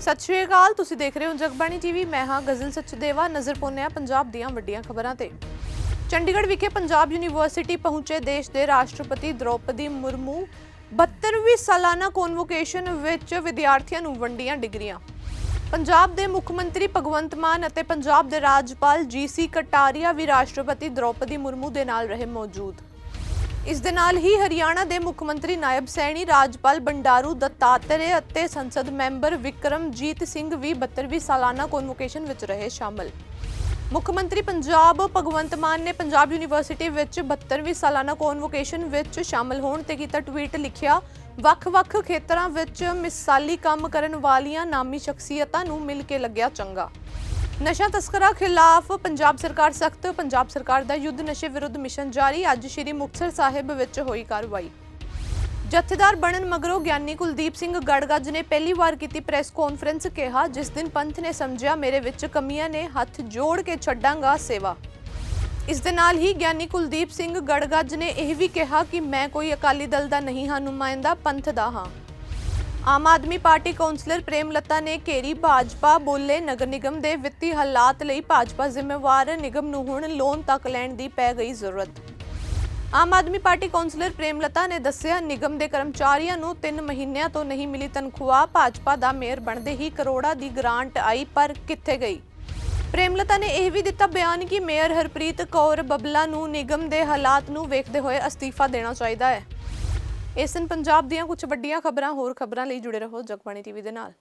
ਸਤਿ ਸ਼੍ਰੀ ਅਕਾਲ, ਤੁਸੀਂ ਦੇਖ ਰਹੇ ਹੋ ਜਗਬਾਣੀ ਟੀਵੀ। ਮੈਂ ਹਾਂ ਗਜ਼ਲ ਸਚਦੇਵਾ, ਨਜ਼ਰ ਪਾਉਂਦੇ ਹਾਂ ਪੰਜਾਬ ਦੀਆਂ ਵੱਡੀਆਂ ਖਬਰਾਂ ਤੇ। ਚੰਡੀਗੜ੍ਹ ਵਿਖੇ ਪੰਜਾਬ ਯੂਨੀਵਰਸਿਟੀ ਪਹੁੰਚੇ ਦੇਸ਼ ਦੇ ਰਾਸ਼ਟਰਪਤੀ ਦ੍ਰੋਪਦੀ ਮੁਰਮੂ 72ਵੀਂ ਸਾਲਾਨਾ ਕਨਵੋਕੇਸ਼ਨ ਵਿੱਚ ਵਿਦਿਆਰਥੀਆਂ ਨੂੰ ਵੰਡੀਆਂ ਡਿਗਰੀਆਂ। ਪੰਜਾਬ ਦੇ ਮੁੱਖ ਮੰਤਰੀ ਭਗਵੰਤ ਮਾਨ ਅਤੇ ਪੰਜਾਬ ਦੇ ਰਾਜਪਾਲ ਜੀਸੀ ਕਟਾਰੀਆ ਵੀ ਰਾਸ਼ਟਰਪਤੀ ਦ੍ਰੋਪਦੀ ਮੁਰਮੂ ਦੇ ਨਾਲ ਰਹੇ ਮੌਜੂਦ। ਇਸ ਦੇ ਨਾਲ ਹੀ ਹਰਿਆਣਾ ਦੇ ਮੁੱਖ ਮੰਤਰੀ ਨਾਇਬ ਸੈਣੀ ਰਾਜਪਾਲ ਬੰਡਾਰੂ ਦੱਤਾਤਰੇ ਅਤੇ ਸੰਸਦ ਮੈਂਬਰ ਵਿਕਰਮਜੀਤ ਸਿੰਘ ਵੀ 72ਵੀਂ ਸਾਲਾਨਾ ਕਨਵੋਕੇਸ਼ਨ ਵਿੱਚ ਰਹੇ ਸ਼ਾਮਲ। ਮੁੱਖ ਮੰਤਰੀ ਪੰਜਾਬ ਭਗਵੰਤ ਮਾਨ ਨੇ ਪੰਜਾਬ ਯੂਨੀਵਰਸਿਟੀ ਵਿੱਚ 72ਵੀਂ ਸਾਲਾਨਾ ਕਨਵੋਕੇਸ਼ਨ ਵਿੱਚ ਸ਼ਾਮਲ ਹੋਣ ਤੇ ਕੀਤਾ ਟਵੀਟ ਲਿਖਿਆ, ਵੱਖ-ਵੱਖ ਖੇਤਰਾਂ ਵਿੱਚ ਮਿਸਾਲੀ ਕੰਮ ਕਰਨ ਵਾਲੀਆਂ ਨਾਮੀ ਸ਼ਖਸੀਅਤਾਂ ਨੂੰ ਮਿਲ ਕੇ ਲੱਗਿਆ ਚੰਗਾ। ਨਸ਼ਾ ਤਸਕਰਾਂ ਖਿਲਾਫ ਪੰਜਾਬ ਸਰਕਾਰ ਸਖਤ, ਪੰਜਾਬ ਸਰਕਾਰ ਦਾ ਯੁੱਧ, ਨਸ਼ੇ ਵਿਰੁੱਧ ਮਿਸ਼ਨ ਜਾਰੀ। ਅੱਜ ਸ਼੍ਰੀ ਮੁਕਤਸਰ ਸਾਹਿਬ ਵਿੱਚ ਹੋਈ ਕਾਰਵਾਈ। ਜਥੇਦਾਰ ਬਣਨ ਮਗਰੋਂ ਗਿਆਨੀ ਕੁਲਦੀਪ ਸਿੰਘ ਗੜਗੱਜ ਨੇ ਪਹਿਲੀ ਵਾਰ ਕੀਤੀ ਪ੍ਰੈਸ ਕਾਨਫਰੰਸ, ਕਿਹਾ, ਜਿਸ ਦਿਨ ਪੰਥ ਨੇ ਸਮਝਿਆ, ਮੇਰੇ ਵਿੱਚ ਕਮੀਆਂ ਨੇ ਹੱਥ ਜੋੜ ਕੇ ਛੱਡਾਂਗਾ ਸੇਵਾ। ਇਸ ਦੇ ਨਾਲ ਹੀ ਗਿਆਨੀ ਕੁਲਦੀਪ ਸਿੰਘ ਗੜਗੱਜ ਨੇ ਇਹ ਵੀ ਕਿਹਾ ਕਿ ਮੈਂ ਕੋਈ ਅਕਾਲੀ ਦਲ ਦਾ ਨਹੀਂ ਹਾਂ, ਨੁਮਾਇੰਦਾ ਪੰਥ ਦਾ ਹਾਂ। ਆਮ ਆਦਮੀ ਪਾਰਟੀ ਕੌਂਸਲਰ ਪ੍ਰੇਮਲਤਾ ਨੇ ਘੇਰੀ ਭਾਜਪਾ ਬੋਲੇ ਨਗਰ ਨਿਗਮ ਦੇ ਵਿੱਤੀ ਹਾਲਾਤ ਲਈ ਭਾਜਪਾ ਜ਼ਿੰਮੇਵਾਰ ਨਿਗਮ ਨੂੰ ਹੁਣ ਲੋਨ ਤੱਕ ਲੈਣ ਦੀ ਪੈ ਗਈ ਜ਼ਰੂਰਤ। ਆਮ ਆਦਮੀ ਪਾਰਟੀ ਕੌਂਸਲਰ ਪ੍ਰੇਮਲਤਾ ਨੇ ਦੱਸਿਆ, ਨਿਗਮ ਦੇ ਕਰਮਚਾਰੀਆਂ ਨੂੰ 3 ਮਹੀਨਿਆਂ ਤੋਂ ਨਹੀਂ ਮਿਲੀ ਤਨਖਾਹ ਭਾਜਪਾ ਦਾ ਮੇਅਰ ਬਣਦੇ ਹੀ ਕਰੋੜਾਂ ਦੀ ਗ੍ਰਾਂਟ ਆਈ, ਪਰ ਕਿੱਥੇ ਗਈ? ਪ੍ਰੇਮਲਤਾ ਨੇ ਇਹ ਵੀ ਦਿੱਤਾ ਬਿਆਨ ਕਿ ਮੇਅਰ ਹਰਪ੍ਰੀਤ ਕੌਰ ਬੱਬਲਾ ਨੂੰ ਨਿਗਮ ਦੇ ਹਾਲਾਤ ਨੂੰ ਵੇਖਦੇ ਹੋਏ ਅਸਤੀਫਾ ਦੇਣਾ ਚਾਹੀਦਾ ਹੈ। ਇਸ ਦਿਨ ਪੰਜਾਬ ਦੀਆਂ ਕੁਝ ਵੱਡੀਆਂ ਖਬਰਾਂ, ਹੋਰ ਖਬਰਾਂ ਲਈ ਜੁੜੇ ਰਹੋ ਜਗਬਾਣੀ ਟੀਵੀ ਦੇ ਨਾਲ।